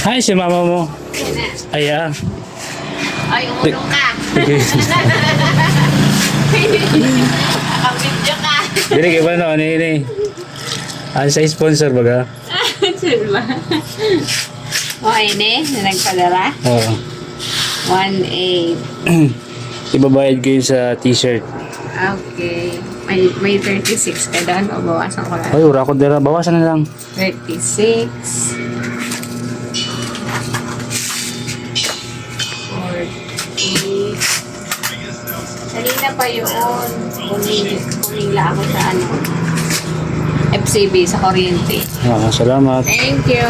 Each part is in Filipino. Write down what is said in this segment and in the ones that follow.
Hi, si mama mo. Ay, ah. Ay, umulong ka. Okay. Nakabidyo ka. Dili kay ba no, ano yun eh. Ano sa sponsor baga? Silva. O, ini, na nagpadala. Oo. 1.8. Ibabayad ko yun sa t-shirt. Okay. May, may 36 ka doon. O, bawasan ko lang. Ay, ura ko dira. Bawasan na lang. 36. Kanina pa yun. Kuming, kumingla ako sa ano. FCB sa kuryente. Ah, salamat. Thank you.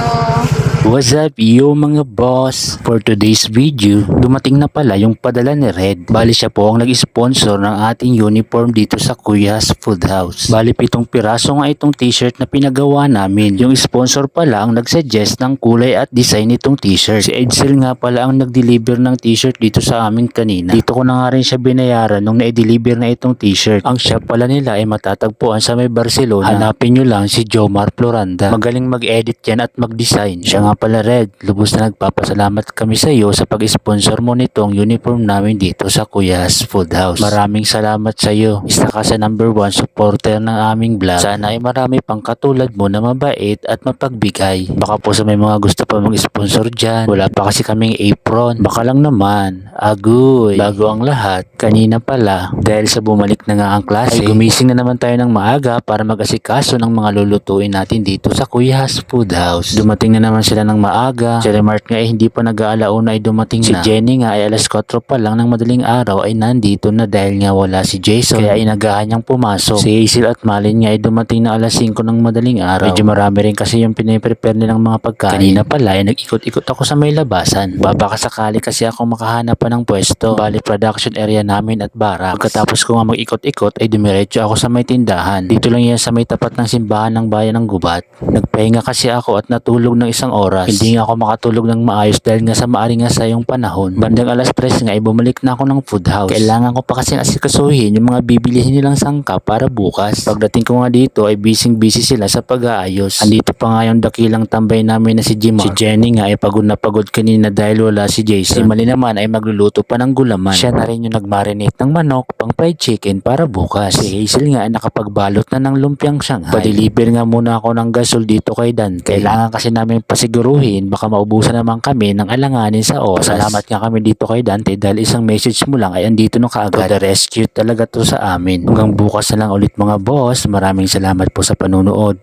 What's up, yo mga boss? For today's video, dumating na pala yung padala ni Red. Bali siya po ang nag-sponsor ng ating uniform dito sa Kuyas Food House. Bali pitong piraso nga itong t-shirt na pinagawa namin. Yung sponsor pala ang nagsuggest ng kulay at design nitong t-shirt. Si Edsel nga pala ang nag-deliver ng t-shirt dito sa amin kanina. Dito ko na nga rin siya binayaran nung na-deliver na itong t-shirt. Ang shop pala nila ay matatagpuan sa may Barcelona. Hanapin nyo lang si Jomar Floranda. Magaling mag-edit yan at mag-design. Siya nga pala Red, lubos na nagpapasalamat kami sa iyo sa pag-sponsor mo nitong uniform namin dito sa Kuyas Food House. Maraming salamat sa iyo. Isa ka sa number one supporter ng aming vlog. Sana ay marami pang katulad mo na mabait at mapagbigay. Baka po sa may mga gusto pa mag-sponsor dyan. Wala pa kasi kaming apron. Baka lang naman. Agoy. Bago ang lahat, kanina pala, dahil sa bumalik na nga ang klase, ay gumising na naman tayo ng maaga para mag-asikaso ng mga lulutuin natin dito sa Kuyas Food House. Dumating na naman sila ng maaga. Si Remart nga ay hindi pa nag-aalauna ay dumating na. Si Jenny nga ay alas 4 pa lang ng madaling araw ay nandito na dahil nga wala si Jason. Kaya inagahan niyang pumasok. Si Hazel at Malin nga ay dumating na alas 5 ng madaling araw. Medyo marami rin kasi yung piniprepare nilang mga pagkain. Kanina pala ay nag-ikot-ikot ako sa may labasan. Babaka sakali kasi ako makahanap pa ng pwesto. Bali production area namin at bara. Pagkatapos ko nga mag-ikot-ikot ay dumiretso ako sa may tindahan. Dito lang yan sa may tapat ng simbahan ng bayan ng Gubat. Nagpahinga kasi ako at natulog ng isang oras. Hindi nga ako makatulog ng maayos dahil nga sa maaring nga sa yung panahon. Bandang alas 3 nga ay bumalik na ako ng food house. Kailangan ko pa kasi asikasuhin yung mga bibilihin nilang sangka para bukas. Pagdating ko nga dito ay busy busy sila sa pag-aayos. Andito pa nga yung dakilang tambay namin na si Jimar. Si Jenny nga ay pagod na pagod kanina dahil wala si Jason. Si Mali naman ay magluluto pa ng gulaman. Siya na rin yung nagmarinate ng manok pang fried chicken para bukas. Si Hazel nga ay nakapagbalot na ng lumpiang Shanghai. Pa-deliver nga muna ako ng gasol dito kay Dan. Kailangan kasi namin pasiguruhin baka maubusan naman kami ng alanganin sa oras. Salamat nga kami dito kay Dante dahil isang message mo lang ay andito no kaagad. The rescue talaga to sa amin. Hanggang bukas na lang ulit mga boss. Maraming salamat po sa panunood.